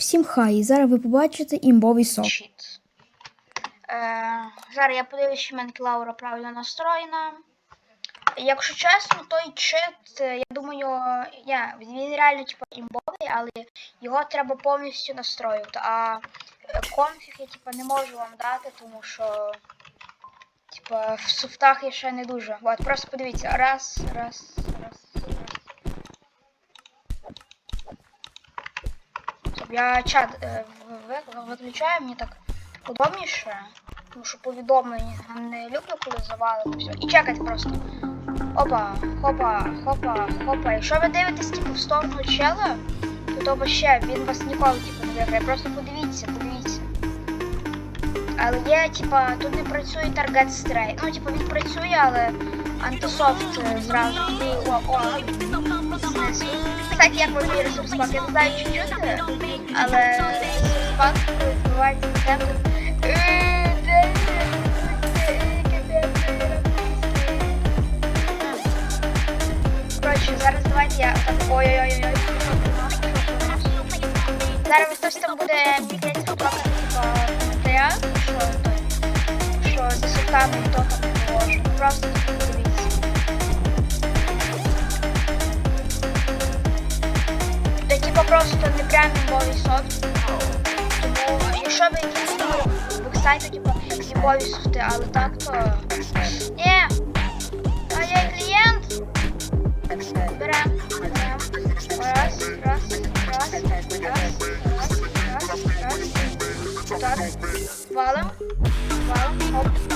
Всім хай, і зараз ви побачите імбовий. Чіт. Е, зараз я подивлюсь, в мене Клаура правильно настроєна. Якщо чесно, той чит, е, я думаю, я, він реально типу, імбовий, але його треба повністю настроювати. А конфіг я типу, не можу вам дати, тому що типу, в софтах я ще не дуже. От, просто подивіться. Раз, раз, раз, раз. Щоб Я чат е, виключаю, мені так удобніше. Тому що повідомлення не люблю, коли завалено все. І чекати просто. Опа, хопа, хопа, хопа. Якщо ви дивитесь типу, в сторону чела, то то вообще він вас ніколи типу, не виграє. Просто подивіться, подивіться. Але є, типа, тут не працює таргет стрей. Ну, типу, він працює, але антисофт е, зразу. О, о. Кстати, як ви мій ресурс пак, я не знаю, чи чути, але ресурс пак відбувається капець, Коротше, зараз давайте я. Ой-ой-ой-ой. Зараз ось хтось там буде бігати типа коментаря, що той, що за сутками і то там не положено. Просто подивіться. Це типа просто не прям імбовий софт. Тому якщо ви якісь вексайте, типа але так то. Ні! А я клієнт! Берем, раз, раз, раз, раз, Valam, Valam, Hobbs.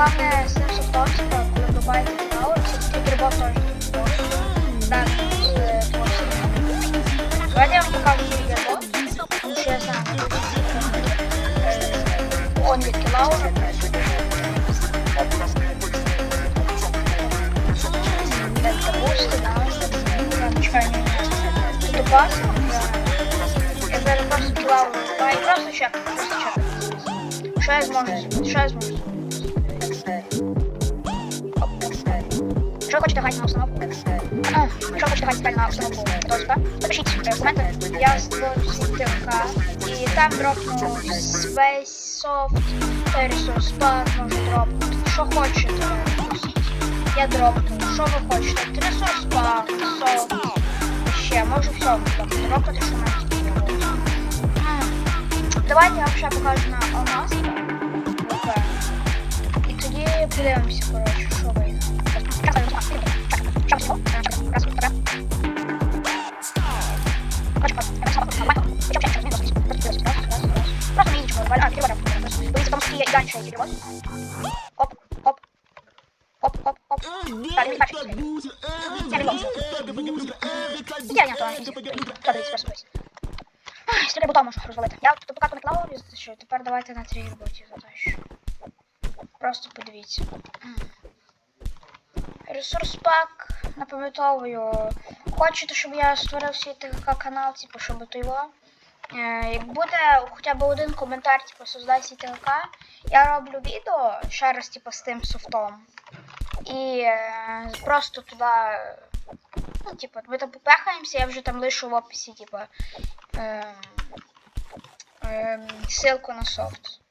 главное с ним софтом, типа, коли добавите финал, все-таки трибот тоже тут Да, с творчеством. Давайте я вам покажу трибот, потому что я знаю. Э, Он від Кілаура. Это бусты, да, я чекаю, не Тут опасно, да. Я зараз просто Кілауру добаваю, просто чек, просто чек. Що я зможу зробити? Що ви грати на установку? А, Що хочете грати на установку дочка? Напишіть в коменти. Я створю ТВК. І там дропну Space Soft, Resource Pack, можу дропнути. Що хочете. Я дропну. Що ви хочете? Resource Pack, Soft. Ще, можу все дропнути, що навіть. Давайте я ще покажу на алмаз. І тоді подивимося, коротше, Я не то, можу розвалити. Я поки не клаву що тепер давайте на три роботі затащу. Просто подивіться. Ресурс пак напам'ятовую. Хочете, щоб я створив свій ТК канал, типу, щоб то його. Е, як буде хоча б один коментар, типу, создай свій я роблю відео ще раз, типу, з тим софтом. І е, просто туди. Ну, типу, ми там попехаємося, я вже там лишу в описі, типу, ем, ем, ссылку на софт.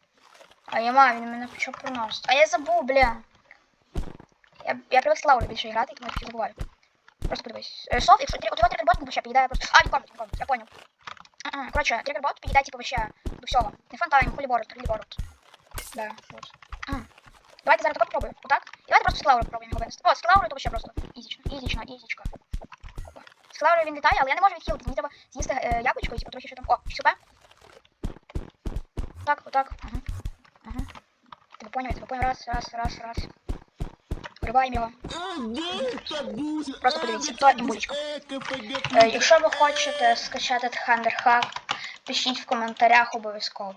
А я маю, він мене почав проносити. А я забув, блін. Я, я привик з більше грати, тому я таки забуваю. Просто подивись. Е, Софт, якщо у тебе тригербот, він вообще підійде просто. А, не комнат, не комнат, я понял. Ага, Коротше, тригербот підійде, типу, вообще до всього. Не фантайм, холіворот, холіворот. Да, вот. Ага. Давайте зараз так попробуємо. Отак. Давайте просто з Лаурою попробуємо його винести. О, Лаурою то вообще просто ізічно, ізічно, ізічка. Лаурою він літає, але я не можу відхилити. Мені треба з'їсти е, яблучко і типу, трохи що там. О, сюди. отак, отак. Угу. Угу. Тебе поняв, тебе поняв. Раз, раз, раз, раз. Вриваємо його. Просто подивіться, то імбулечко. Е, якщо ви хочете скачати Thunder Hack, пишіть в коментарях обов'язково.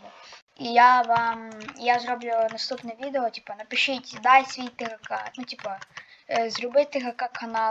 І я вам. Я зроблю наступне відео, типу, напишіть, дай свій ТГК. Ну, типу, е, зроби ТГК канал.